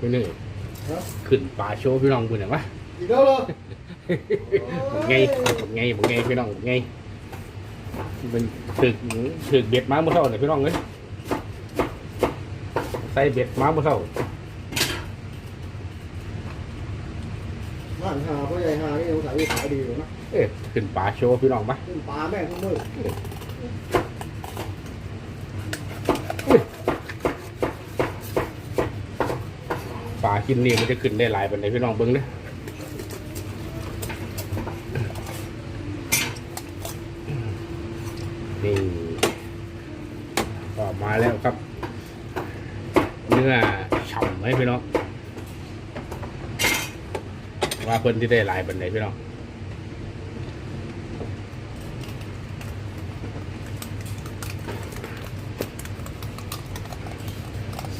พี่นี่ครับขึ้นปลาโชว์พี่น้องคุณเห็นปะอีกแล้วเหรอบอกไงบอกไงบอกไงพี่น้องบอกไงเป็นถึกถึกเบ็ดม้าเมื่อเช้าเนี่ยพี่น้องเลยใส่เบ็ดม้าเมื่อเช้าบ้านหาพ่อใหญ่หานี่สงสัยขายดีอยู่นะเอ๊ะขึ้นปลาโชว์พี่น้องปะขึ้นปลาแม่งทุกมื้อ ปลา กินนี่มันจะขึ้นได้หลายปันไดพี่น้องเบิ้งเด้อนี่ก็มาแล้วครับ เนื้อฉ่ำไหมพี่น้องว่าเพิ่นที่ได้หลายปันไดพี่น้อง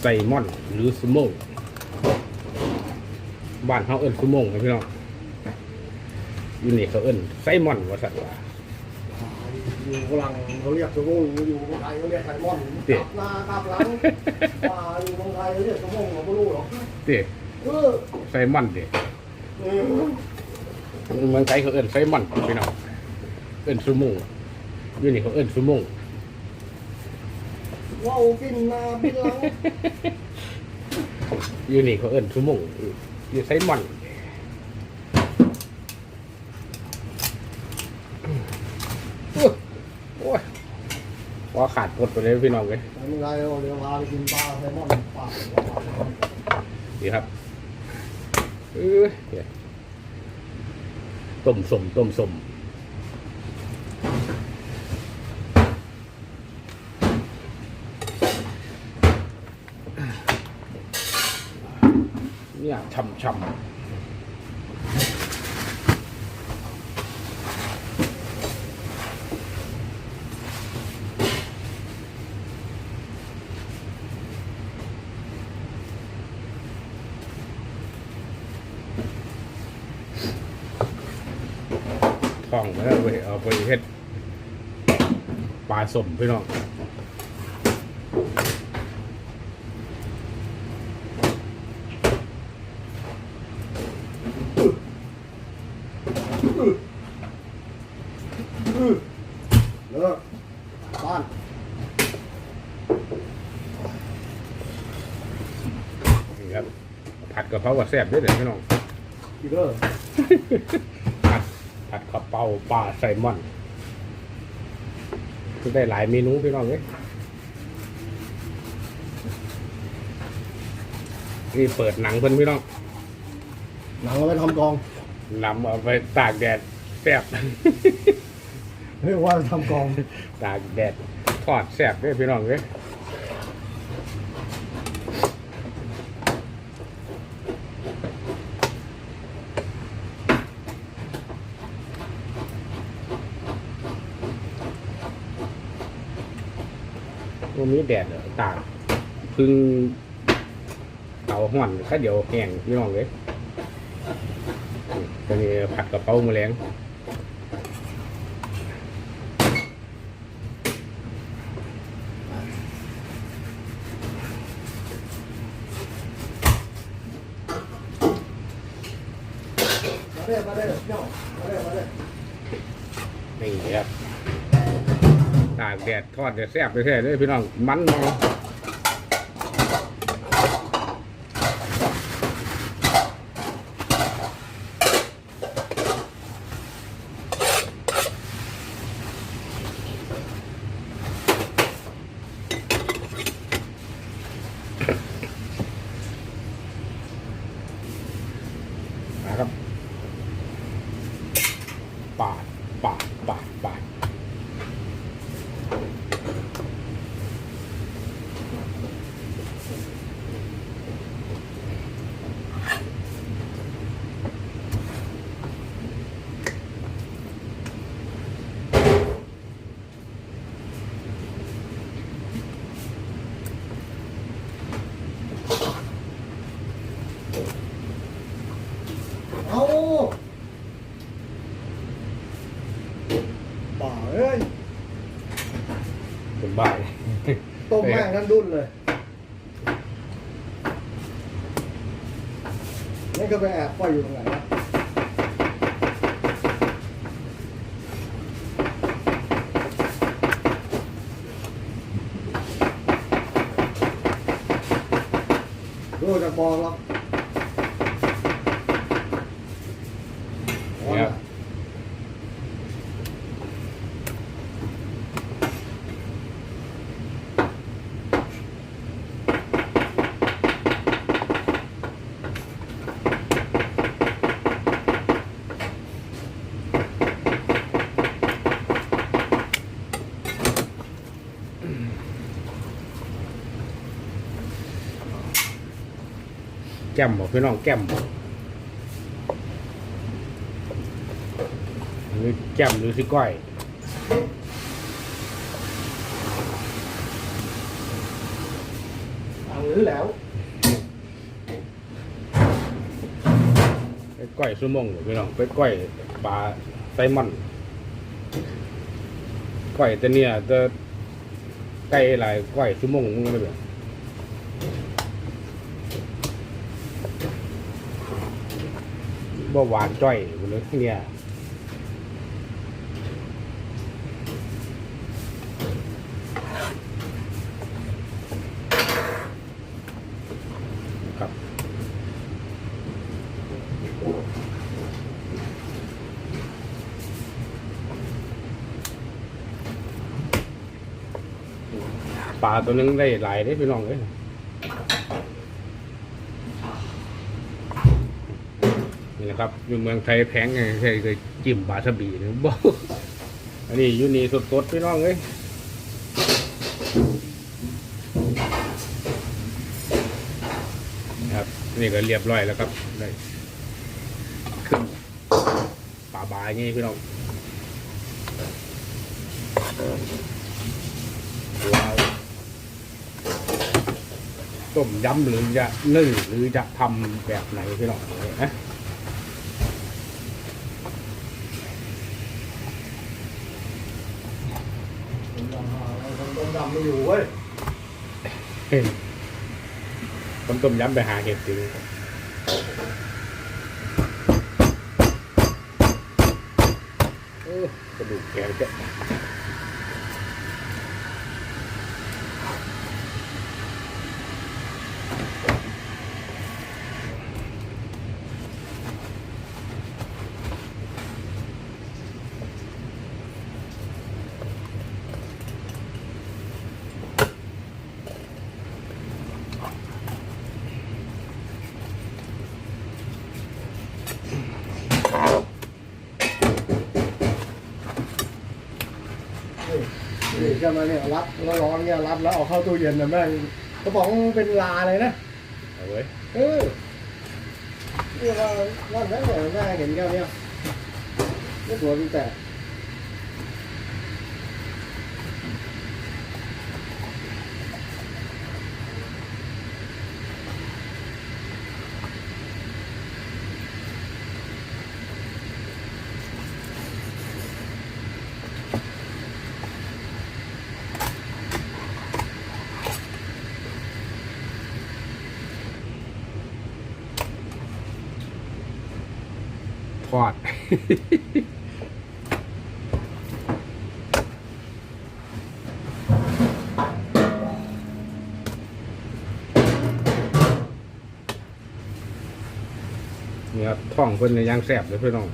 ไซมอนหรือสโมก บ้านเขาเอิ้นสโมงครับพี่น้องอยู่นี่เขาเอิ้นไซมอนว่าสัตว์ว่าอยู่ฝรั่งเขาเรียกสมงอยู่เมืองไทยเขาเรียกไซมอนเตี๋กยลับหน้ากลับหลังว่าอยู่เมืองไทยเขาเรียกสมงเราไม่รู้หรอกเด้เออไซมอนเด้เออเมืองไทยเขาเอิ้นไซมอนพี่น้องเอิ้นสโมงอยู่นี่เขาเอิ้นสโมงว่าวกินนาบินหลังอยู่นี่เขาเอิ้นสโมง อยู่ไซมอนโอ้ยโอ้ยพอขาดหมดไปเลยพี่น้องเลยแต่เมืองไทยเราเดี๋ยวพาไปกินปลาไซมอนปลาดีครับเออเนี่ยต้มสมต้มสมี่ยช่ำช่ำท่องมาแล้วเว้เอาไปเฮ็ดปลาสมพี่น้อง เลิกบ้าน นี่ครับผัดกะเพรากับแซ่บด้วยเดี๋ยวพี่น้องอีกแล้วเหรอผัดผัดกะเพราปลาไซลมอนคือได้หลายเมนูพี่น้องเลยนี่เปิดหนังเพิ่นพี่น้องหนังเราไปทำกองนำเอาไปตากแดดแซ่บ เรียกว่าทำกอง ตากแดดทอดแซ่บด้วยพี่น้องเลย วันนี้แดดตากพึ่งเตาห่อนแค่เดี๋ยวแห้งพี่น้องเลยตอนนี้ผัดกะเพราหมูแรง มาเด้อมาเด้อเนาะมาเด้อมาเด้อ นี่ครับตากแดด ทอดเดี๋ยวแซ่บไปแท้เลยพี่น้องมันเนาะครับปาดปาดปาดปาดเอาบ่าเอ้ย เป็นบ่ายต้มแม่งทั้งดุนเลยนี่ก็ไปแอบปล่อยอยู่ตรงไหนนะดูจากบอลแล้ว ก้มบอกพี่น้องแก้มบอกหรือแก้มหรือสิก้อยเอาหรือแล้วไปก้อยซูมงอยู่พี่น้องไปก้อยปลาไซมอนก้อยแต่เนี่ยจะไก่หลายก้อยซูมงมึงก็เลย บบบ่หวานจ้อยหมดเลยเนี่ยครับปลาตัวนึงได้หลายได้พี่น้องเลยนี่นะ ครับอยู่เมืองไทยแพงไงใช่เคยจิ้มปลาสบีนะบอกอันนี้อยู่นี่สดๆพี่น้องเลยครับนี่ก็เรียบร้อยแล้วครับได้ขึ้นปลาบายไงพี่น้องว้าวต้มยำหรือจะนึ่งหรือจะทำแบบไหนพี่น้องนะ คนดำไม่อยู่เว้ยต้มต้มยำไปหาเห็ดจริงเออกระดูกแกงจะ นี่ก็มาเนี่ยรับแล้วร้อนเนี่ยรับแล้วเอาเข้าตู้เย็นนะแม่งกระป๋องเป็นลาเลยนะเอาไว้ยเออนี่ว่านั่นแม่เนี่ยแม่เห็นแก้วเนี้ยนี่ตัวมันแต กทอดนี่ยท่องเพิ่นในยางแสบเลยพี่น้อง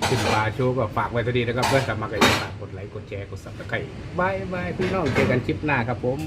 ครับขึ้นมาโชว์ก็ฝากไว้เท่านี้นะครับเพื่อนสมัครกันอย่ามฝากกดไลค์กดแชร์กดซับสไครต์บายบายพี่น้องเจอกันคลิปหน้าครับผม